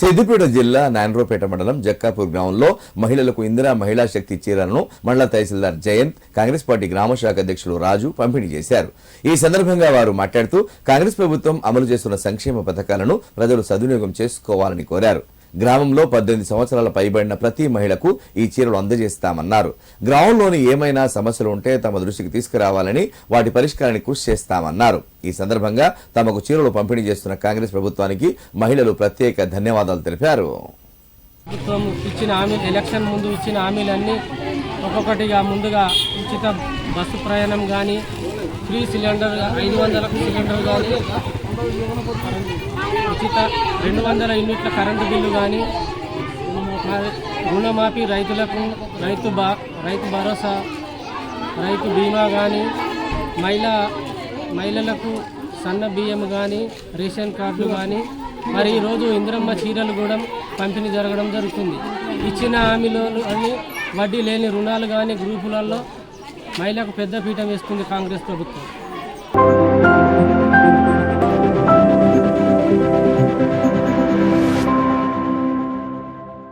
సిద్దిపేట జిల్లా నాన్రోపేట మండలం జక్కాపూర్ గ్రామంలో మహిళలకు ఇందిరా మహిళా శక్తి చీరలను మండల తహసీల్దార్ జయంత్ కాంగ్రెస్ పార్టీ గ్రామ శాఖ అధ్యక్షులు రాజు పంపిణీ చేశారు. ఈ సందర్భంగా వారు మాట్లాడుతూ కాంగ్రెస్ ప్రభుత్వం అమలు చేస్తున్న సంక్షేమ పథకాలను ప్రజలు సద్వినియోగం చేసుకోవాలని కోరారు. గ్రామంలో పద్దెనిమిది సంవత్సరాల పైబడిన ప్రతి మహిళకు ఈ చీరలు అందజేస్తామన్నారు. గ్రామంలోని ఏమైనా సమస్యలు ఉంటే తమ దృష్టికి తీసుకురావాలని వాటి పరిష్కారానికి కృషి చేస్తామన్నారు. ఈ సందర్భంగా తమకు చీరలు పంపిణీ చేస్తున్న కాంగ్రెస్ ప్రభుత్వానికి మహిళలు ప్రత్యేక ధన్యవాదాలు తెలిపారు. ప్రభుత్వం ఇచ్చిన హామీ ఎలక్షన్ ముందు ఇచ్చిన హామీలన్నీ ఒక్కొక్కటిగా ముందుగా ఉచిత బస్సు ప్రయాణం కానీ ఫ్రీ సిలిండర్ ఐదు వందలకు సిలిండర్ కానీ ఉచిత రెండు వందల యూనిట్ల కరెంటు బిల్లు కానీ రుణమాఫీ రైతులకు రైతు బా రైతు భరోసా రైతు బీమా కానీ మహిళా మహిళలకు సన్న బియ్యం కానీ రేషన్ కార్డులు కానీ మరి ఈరోజు ఇందిరమ్మ చీరలు కూడా పంపిణీ జరగడం జరుగుతుంది. ఇచ్చిన హామీలో అన్ని వడ్డీ లేని రుణాలు కానీ గ్రూపులలో మహిళకు పెద్ద పీఠం వేస్తుంది కాంగ్రెస్ ప్రభుత్వం.